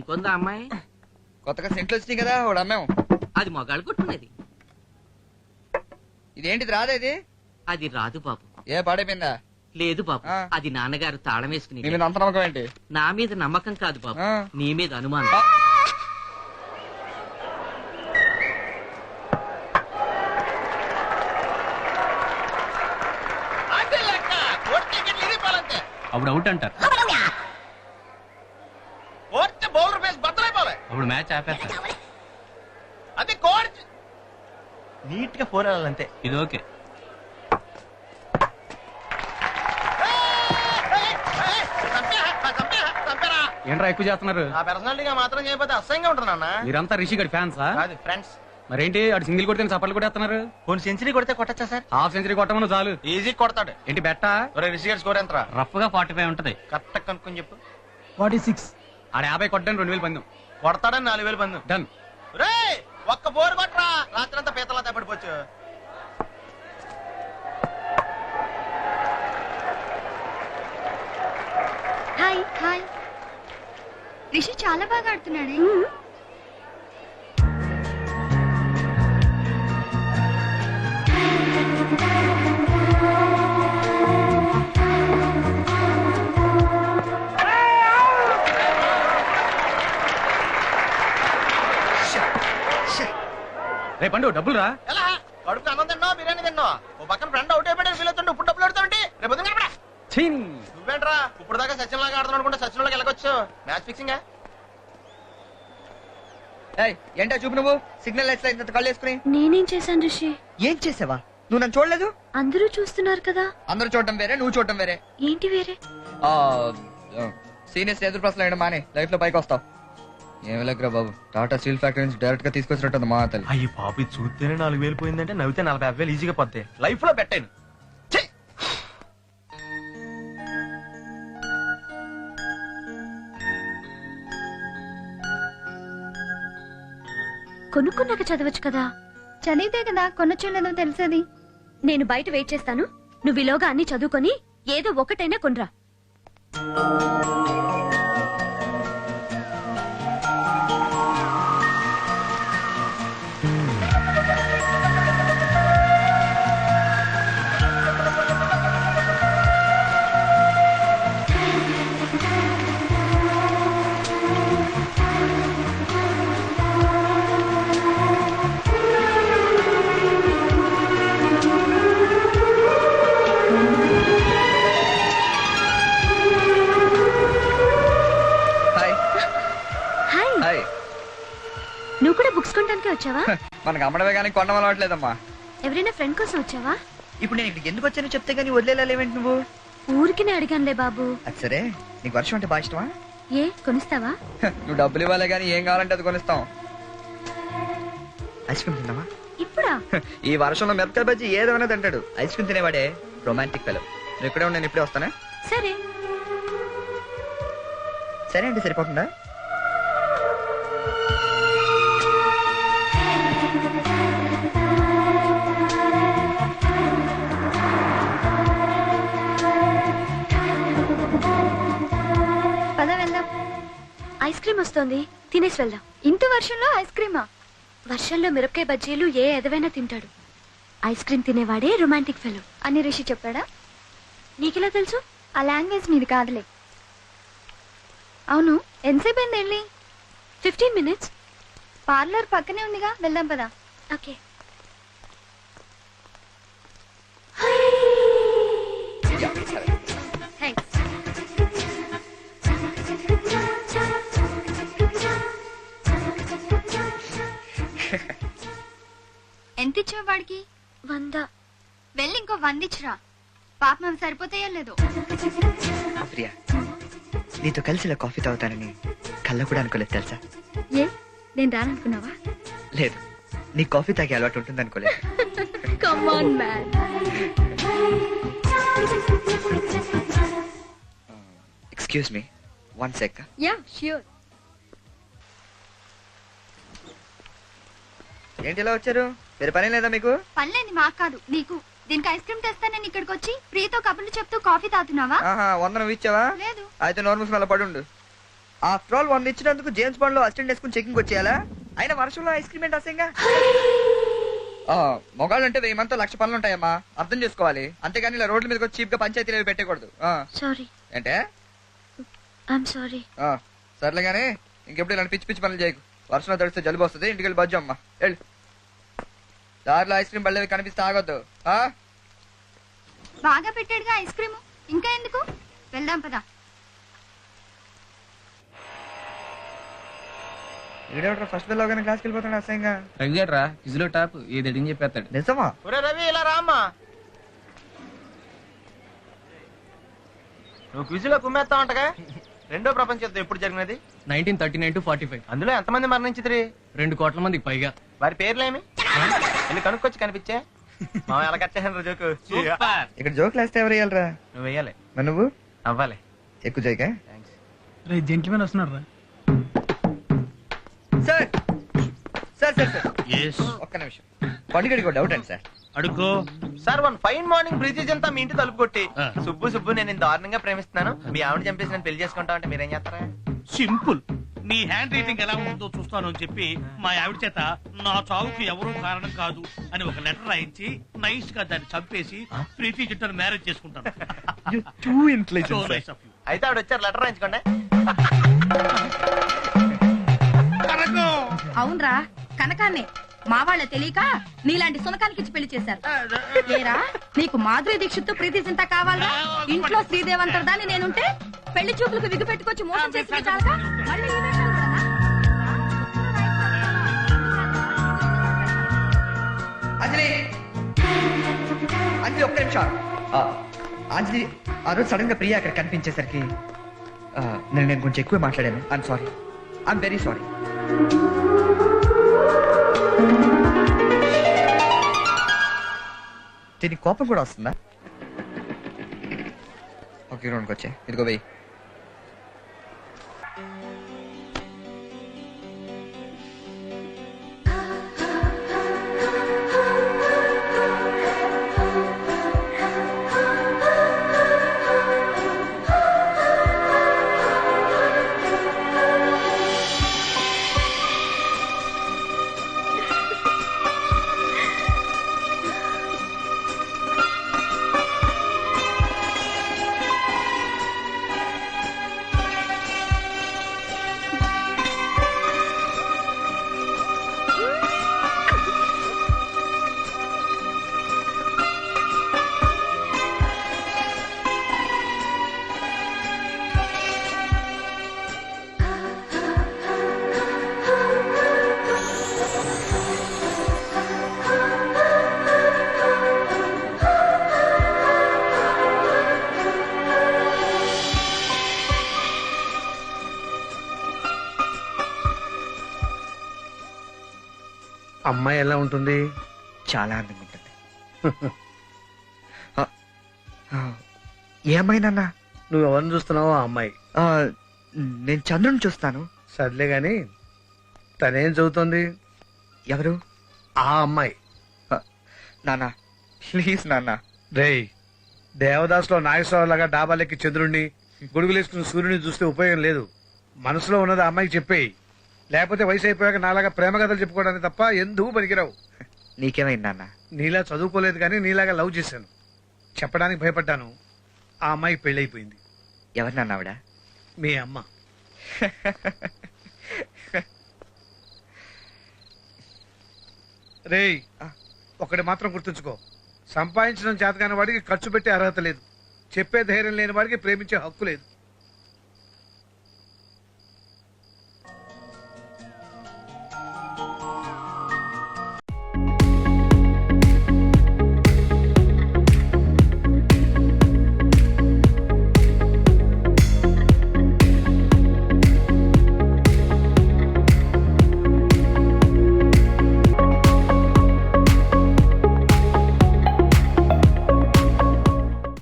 ఇంకొందా అమ్మాయి? కొత్తగా సెంట్లు వచ్చినాయి కదా వాడు అమ్మాం. అది మొగాళ్ళు కొట్టుకునేది. ఇదేంటిది రాదా ఇది? అది రాదు బాబు. ఏ పాడైపోయిందా? లేదు బాబు. ఆ. అది నాన్నగారు తాళం వేసుకుని నీ మీద అంత నమ్మకం ఏంటి? నా మీద నమ్మకం కాదు బాబు. ఆ. నీ మీద అనుమానం. ఆ. అప్పుడు అవుట్ అంటారు. బౌలర్ ఫేస్ బద్దలైపోలే అప్పుడు మ్యాచ్ ఆపేస్తారు అది కోచ్ నీట్గా ఫోర్ వెళ్ళాలంతే. ఇది ఓకే. ఏంట్రా ఎక్కువ చేస్తున్నారు? నా పర్సనాలిటీగా మాత్రం చేయకపోతే అసహ్యంగా ఉంటుంది అన్న. మీరంతా రిషి గడి ఫ్యాన్సా కాదు ఫ్రెండ్స్ మరేంటి? అటు సింగిల్ కొడితే చప్పట్లు కొట్టేస్తున్నారు? కొన్ని సెంచరీ కొడితే కొట్టచ్చా సార్? హాఫ్ సెంచరీ కొట్టమను చాలు. ఈజీ కొడతాడు. ఏంటి బెట్టా? ఒరే రిషిగడ్ స్కోర్ ఎంత రఫ్గా ఫార్టీ ఫైవ్ ఉంటది. కరెక్ట్ కనుక్కొని చెప్పు. ఫార్టీ సిక్స్ ఆడ యాభై కొట్టండి రెండు వేలు పందెం. కొడతాడని నాలుగు వేలు పందు. డన్. రే ఒక్క బోర్ కొట్టరా రాత్రంతా పీతలా తప్పడిపోవచ్చు హాయ్ హాయ్. రిషి చాలా బాగా ఆడుతున్నాడే. పండు డబ్బులు రా ఎలా? కడుపు అన్నం తిన్నావు? బిర్యానీ తిన్నావు? ఓ పక్కన ఫ్రెండ్ అవుట్ అయిపోయాడు ఫీల్ అవుతుండే ఇప్పుడు డబ్బులు పెడతామంటే రేపు కనపడా. ఛీ! నువ్వేంట్రా? ఇప్పుడు దాకా సచిన్ లాగా ఆడుతున్నాడు అనుకుంటే సచిన్ లాగా వెళ్ళకొచ్చు. Match fixing? ఏయ్, ఏంటా చూపు నువ్వు? సిగ్నల్ లైట్స్ ఇంత కళ్ళు వేసుకుని నేనేం చేశాను రిషి ఏం చేసావా? నువ్వు నన్ను చూడలేదు? అందరూ చూస్తున్నారు కదా. అందరూ చూడటం వేరే నువ్వు చూడటం వేరే. ఏంటి వేరే? సీనియర్స్ ఎదురు ప్రశ్నలు మానే. లైఫ్లో పైకి వస్తావు. బాబు. టాటా స్టీల్ ఫ్యాక్టరీ నుంచి డైరెక్ట్గా తీసుకొచ్చినట్టుంది మా తల్లి అయ్యి పాపి చూస్తేనే నాలుగు వేలు పోయిందంటే నవ్వితే నలభై యాభై వేలు ఈజీగా పోతాయి. లైఫ్లో పెట్టాను. కొనుక్కున్నాక చదవచ్చు కదా? చదివితే కదా కొనొచ్చో లేదో తెలిసేది. నేను బయట వెయిట్ చేస్తాను. నువ్వు ఈలోగా అన్ని చదువుకొని ఏదో ఒకటైనా కొనరా. కొనడానికి వచ్చావా? మనకు అమ్మడమే కానీ కొండం అలవాట్లేదమ్మా. ఎవరైనా ఫ్రెండ్ కోసం వచ్చావా? ఇప్పుడు నేను ఇక్కడికి ఎందుకు వచ్చానో చెప్తే కానీ వదిలేలేవేంటి నువ్వు? ఊరికినే అడిగానులే బాబు. అది సరే నీకు వర్షం అంటే బాగా ఇష్టమా? ఏ కొనిస్తావా? నువ్వు డబ్బులు ఇవ్వాలి కానీ ఏం కావాలంటే అది కొనిస్తాం. ఐస్ క్రీమ్ తిన్నావా? ఇప్పుడా? ఈ వర్షంలో మిరపకాయ బజ్జి ఏదైనా తింటాడు. ఐస్ క్రీమ్ తినేవాడే రొమాంటిక్ ఫెలో. నువ్వు ఇక్కడే ఉండి నేను ఇప్పుడే వస్తానే. సరే. సరే అండి సరిపోతుందా? వస్తోంది తినేసి వెళ్దాం. ఇంత వర్షంలో ఐస్ క్రీమా? వర్షంలో మిరపకాయ బజ్జీలు ఏ ఎదవైనా తింటాడు. ఐస్ క్రీమ్ తినేవాడే రొమాంటిక్ ఫెలో. అని రిషి చెప్పాడా? నీకెలా తెలుసు? ఆ లాంగ్వేజ్ నీది కాదులే. అవును ఎంతసేపు అయింది వెళ్ళి? Fifteen minutes. పార్లర్ పక్కనే ఉందిగా వెళ్దాం పదా. ఓకే. వాడికి? వంద. వెళ్ళి ఇంకో వంద ఇచ్చిరా. పాప మేము సరిపోతాయో లేదో. ప్రియా నీతో కలిసి ఇలా కాఫీ తాగుతానని కళ్ళ కూడా అనుకోలేదు తెలుసా? ఏ? నేను రాననుకున్నావా? లేదు. నీ కాఫీ తాగే అలవాటు ఉంటుంది అనుకోలేదు man excuse me one sec yeah sure ఏంటి ఇలా వచ్చారు? వేరే పని లేదా మీకు? పనిలేని మాకు కాదు నీకు దీనికి ఐస్ క్రీమ్ తెస్తానని ఇక్కడికి వచ్చి ప్రియతో కబుర్లు చెప్తూ కాఫీ తాగుతున్నావా? ఆహా వంద నువ్వు ఇచ్చావా? లేదు. అయితే నోర్మల్స్ మళ్ళీ పడుండు. ఆఫ్టర్ ఆల్ వన్ ఇచ్చినందుకు జేమ్స్ బాండ్లో అసిస్టెంట్ వేసుకుని చెకింగ్ వచ్చేయాలా? అయినా వర్షంలో ఐస్ క్రీమ్ ఏంటి అసహ్యంగా? మొగాళ్ళు అంటే వెయ్యి మందితో లక్ష పనులు ఉంటాయమ్మా. అర్థం చేసుకోవాలి. అంతేగాని ఇలా రోడ్ల మీదకి చీప్గా పంచాయతీలు పెట్టకూడదు. ఆ, సారీ ఐఎమ్ సారీ ఆ, సర్లే కానీ ఇంకెప్పుడు ఇలాంటి పిచ్చి పిచ్చి పనులు చేయకు. వర్షంలో తడిస్తే జలుబు వస్తుంది ఇంటికి వెళ్ళి బజ్జు అమ్మా. వెళ్ళు. దారిలో ఐస్ క్రీమ్ బళ్ళవి కనిపిస్తే ఆగొద్దు. ఆ? బాగా పెట్టాడుగా ఐస్ క్రీమ్. ఇంకా ఎందుకు? వెళ్దాం పదా. ఫస్ట్ బెల్ అవగానే క్లాస్కి వెళ్ళిపోతాడు అసహ్యంగా. రవిగాడ్రా ఇదిలో టాప్ చెప్పేస్తాడు. నిజమా? ఒరే రవి ఇలా రామ్మా. నువ్వు క్విజ్లో కుమ్మేస్తా ఉంటగా? రెండో ప్రపంచ యుద్ధం ఎప్పుడు జరిగినది? Nineteen thirty nine to forty five. అందులో ఎంతమంది మరణించిద్రి? రెండు కోట్ల మందికి పైగా. వారి పేర్లేమి? వెళ్ళి కనుక్కొచ్చి కనిపించే? ఎలా కట్టేసాను జోకు. ఇక్కడ జోకులు వేస్తే ఎవరు వేయాలరా? నువ్వు వెయ్యాలి మరి నువ్వు? అవ్వాలి ఎక్కువ చేయక థ్యాంక్స్ జెంట్మెన్ వస్తున్నారు రా. సార్! Sir sir sir. ఒక్క నిమిషం. పండుగడికి డౌట్ అండి sir. అడుక్కో. Sir one fine morning breezes అంతా మీ ఇంటి తలుపు కొట్టి. సుబ్బు సుబ్బు నేను దారుణంగా ప్రేమిస్తున్నాను. మీ ఆవిడ చంపేసి నేను పెళ్ళి చేసుకుంటా అంటే మీరేం చేస్తారా? సింపుల్. నీ హ్యాండ్ రైటింగ్ ఎలా ఉందో చూస్తాను అని చెప్పి మా ఆవిడ చేత నా చావుకు ఎవరూ కారణం కాదు అని ఒక లెటర్ రాయించి నైస్గా దాన్ని చంపేసి ప్రీతి జిట్టను మ్యారేజ్ చేసుకుంటాను. Too intelligent. అయితే ఆవిడ వచ్చారు లెటర్ రాయించుకోండి. అవునరా కనకాన్నే. మా వాళ్ళ తెలియక నీలాంటి సునకానికి ఇచ్చి పెళ్ళి చేశారు. లేరా నీకు మాధురి దీక్షిత్తు ప్రీతి చింత కావాలా? ఇంట్లో శ్రీదేవంతరదాన్ని నేనుంటే పెళ్ళి చూపులకు విగ్గు పెట్టుకొచ్చి మోసం చేసింది చాలక మళ్ళీ ఈ వేషాలు కూడానా? అంజలి అంజలి ఒక్క నిమిషం. ఆ, అంజలి ఆ రోజు సడన్గా ప్రియా అక్కడ కనిపించేసరికి ఆ, నేను నేను కొంచెం ఎక్కువ మాట్లాడాను. I'm sorry I'm very sorry దీనికి కోపం కూడా వస్తుందా? ఓకే గ్రౌండ్కి వచ్చే. ఇదిగో వెయ్యి అమ్మాయి ఎలా ఉంటుంది? చాలా అందంగా ఉంటుంది. ఏ అమ్మాయి నాన్న? నువ్వు ఎవరిని చూస్తున్నావో ఆ అమ్మాయి. ఆ, నేను చంద్రుని చూస్తాను. సర్లే గాని తనేం చదువుతుంది? ఎవరు? ఆ అమ్మాయి. నాన్న ప్లీజ్ నాన్న. రేయ్ దేవదాస్లో నాగేశ్వరరావు లాగా డాబాలెక్కి చంద్రుణ్ణి గొడుగులేసుకుని సూర్యుని చూస్తే ఉపయోగం లేదు. మనసులో ఉన్నది ఆ అమ్మాయికి చెప్పేయి. లేకపోతే వయసు అయిపోయాక నాలాగా ప్రేమ కథలు చెప్పుకోవడానికి తప్ప ఎందుకు పనికిరావు? నీకేమైంది నాన్న? నీలా చదువుకోలేదు కానీ నీలాగా లవ్ చేశాను. చెప్పడానికి భయపడ్డాను. ఆ అమ్మాయికి పెళ్ళైపోయింది. ఎవరు నాన్న ఆవిడ? మీ అమ్మ. రేయ్ ఒకటి మాత్రం గుర్తుంచుకో. సంపాదించడం చేతకాని వాడికి ఖర్చు పెట్టే అర్హత లేదు. చెప్పే ధైర్యం లేని వాడికి ప్రేమించే హక్కు లేదు.